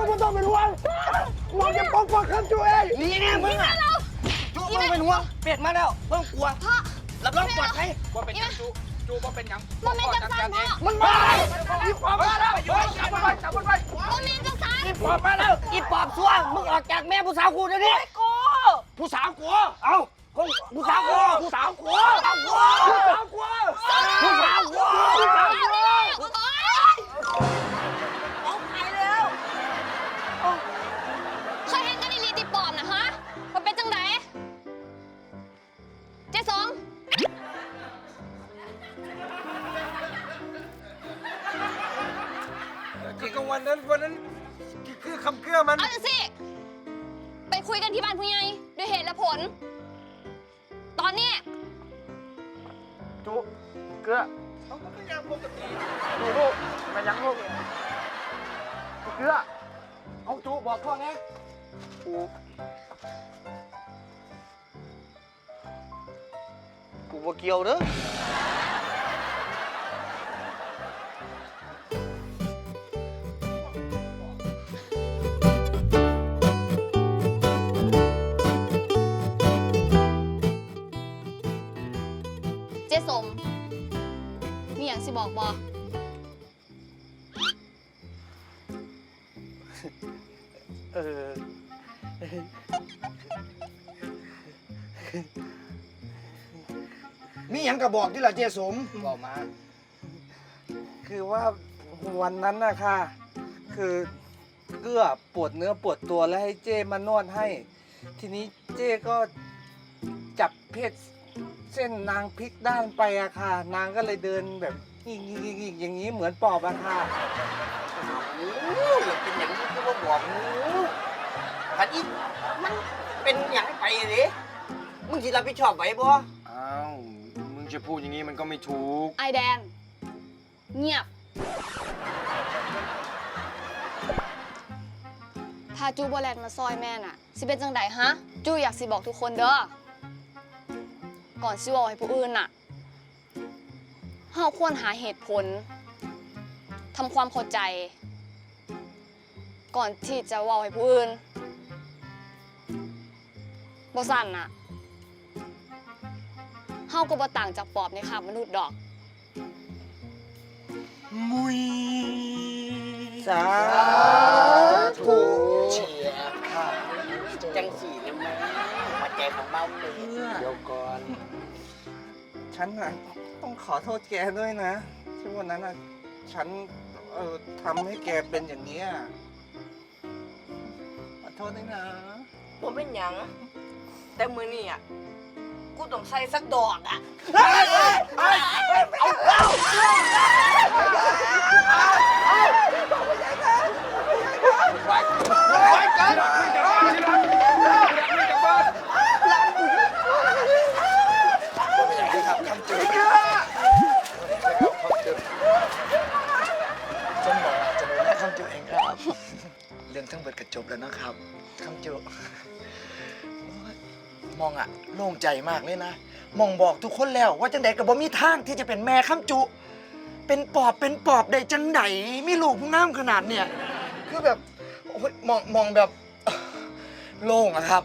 จูไม่ต้องเป็นห่วงมองจะปกป้องคำจูเองนี่แน่มึงอะจูมึงเป็นห่วงเป็ดมาแล้วเพิ่งกลัวรับรองปลอดภัยว่าเป็นยังจูจูว่าเป็นยังโมเมนจังสันพ่อมันมาอีความมาแล้วอยู่จับมันไว้จับมันไว้โมเมนต์จังสันอีปอบมาแล้วอีปอบซัวมึงออกจากแม่ผู้สาวกูเดี๋ยวนี้กูผู้สาวกูเอ้าผู้สาวกูผู้ กันที่บ้านผู้ใหญ่ด้วยเหตุและผล ตอนนี้จูเกลือจูลูกมันยังลูกเกลือเอาจูบอกพ่อนะกูกูบ่เกี่ยวเด้อ เจ๊สม มีอย่างสิบอกบอเออ มีหยังกระบอกที่ละเจสมบอกมา คือว่าวันนั้นนะค่ะคือเกื้อปวดเนื้อปวดตัวแล้วให้เจ้มานวดให้ ทีนี้เจ้ก็จับเพศ เส้นนางพลิกด้านไปอะค่ะ นางก็เลยเดินแบบอีกอีกอย่างนี้เหมือนปอบอะค่ะ โอ้ยเป็นหยังก็บ่บอกหนูพันอีมันเป็นหยังไปเลยมึงสิรับผิดชอบไหวบ่อ้าว มึงจะพูดอย่างนี้มันก็ไม่ถูก ไอแดนเงียบ ถ้าจูบอแลนมาซอยแม่น่ะ สิเป็นจังไดฮะ จูอยากสิบอกทุกคนเด้อ ก่อนสิบอกให้ผู้อื่นน่ะเฮาควรหาเหตุผลทำความเข้าใจ ก่อนที่จะเว่าให้ผู้อื่นบ่สั่นน่ะเฮาก็บ่ต่างจากปอบในคาบมนุษย์ดอก มุยสาธุเชียร์ค่ะจังสี่นะแม่หัวใจของเมาเลยเดี๋ยวก่อน ฉันน่ะต้องขอโทษแกด้วยนะที่วันนั้นน่ะฉันเออทำให้แกเป็นอย่างนี้ยขอโทษด้วยนะ บ่เป็นหยัง แต่มือนี่อะ กูต้องใส่สักดอกอะ จนบอกจะดูแลคำจูเองครับ เรื่องทั้งเบิดกระ จบแล้วนะครับคำจูโอ้ยมองอะโล่งใจมากเลยนะ มองบอกทุกคนแล้วว่าจังใดกับบ่มีทางที่จะเป็นแม่คำจุ เป็นปอบเป็นปอบได้จังใดมีลูกผู้งามขนาดเนี่ย คือแบบโอ้ยมองมองแบบโล่งอะครับ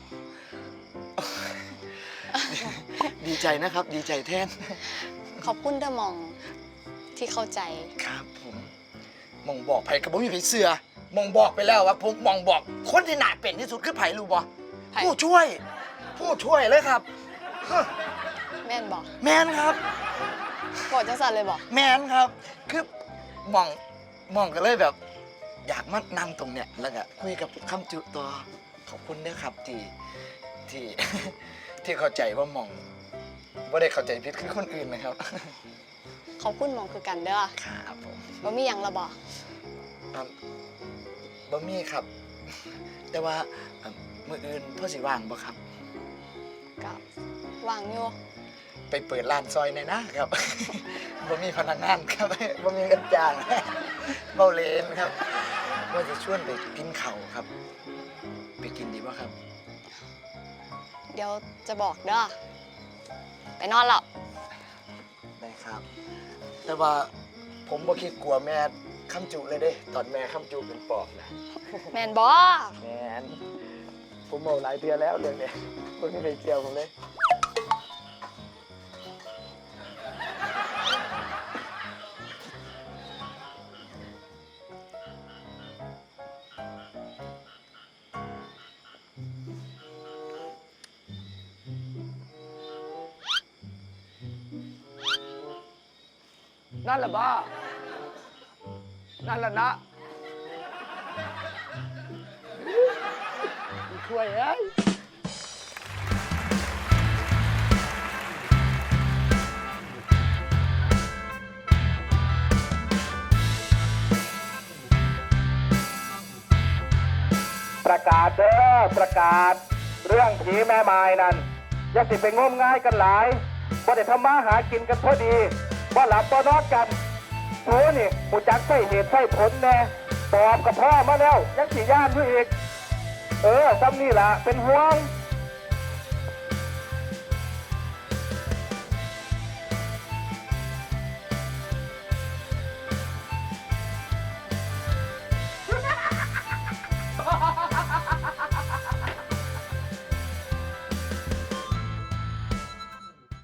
ดีใจนะครับ ดีใจแทน ขอบคุณเดอมองที่เข้าใจครับผมมองบอกไผ่กับผมมีไผ่เสือ มองบอกไปแล้วว่าผมมองบอก คนที่หนาเป็นที่สุดคือไผ่รู้บ่ไผ่ ผู้ช่วย ผู้ช่วยเลยครับฮะแม่นบอกแมนครับบอกจังสันเลยบอกแมนครับ คือมองมองกันเลยแบบ อยากมานั่งตรงเนี้ยแล้วก็คุยกับคำจุต่อขอบคุณนะครับที่ที่ ที่เข้าใจว่ามองว่าได้เข้าใจผิดคือคนอื่นนะครับขอบคุณหมองคือกันเด้อครับผม ว่ามีอย่างละบอก อะบ่มีครับ แต่ว่าอะมืออื่นพ่อสิว่างบ่ครับกับวางอยู่ไปเปิดร้านซอยในอยนะครับ บ่มีพนักงานครับ บ่มีเงินจ้างเบาเลนครับ ว่าจะชวนไปกินข้าวครับ ไปกินดีป่ะครับ เดี๋ยวจะบอกเด้อไปนอนหลับได้ครับ แต่ว่าผมบ่คิดกลัวแม่ คำจุเลยเด้ ตอนแม่คำจุเป็นปอบนะแมนบอแมนผมบอกหลายเทือแล้วเรื่องเนี้ยมันไม่เคยเกี่ยวผมเลยนั่นแหละบ้า นั่นแหละนะช่วยเอ้ยประกาศเด้อประกาศ เรื่องผีแม่ไม้นั่นอย่าสิไปงมง่ายกันหลายบ่ได้ทำมาหากินกันพอดีบ่หลับบ่นอนกัน โอ้นี่หูจักใส่เหตุใส่ผลแน่ตอบกับพ่อมาแล้วยังสิย่านอยู่อีก เออซ้ำนี่ล่ะเป็นห่วง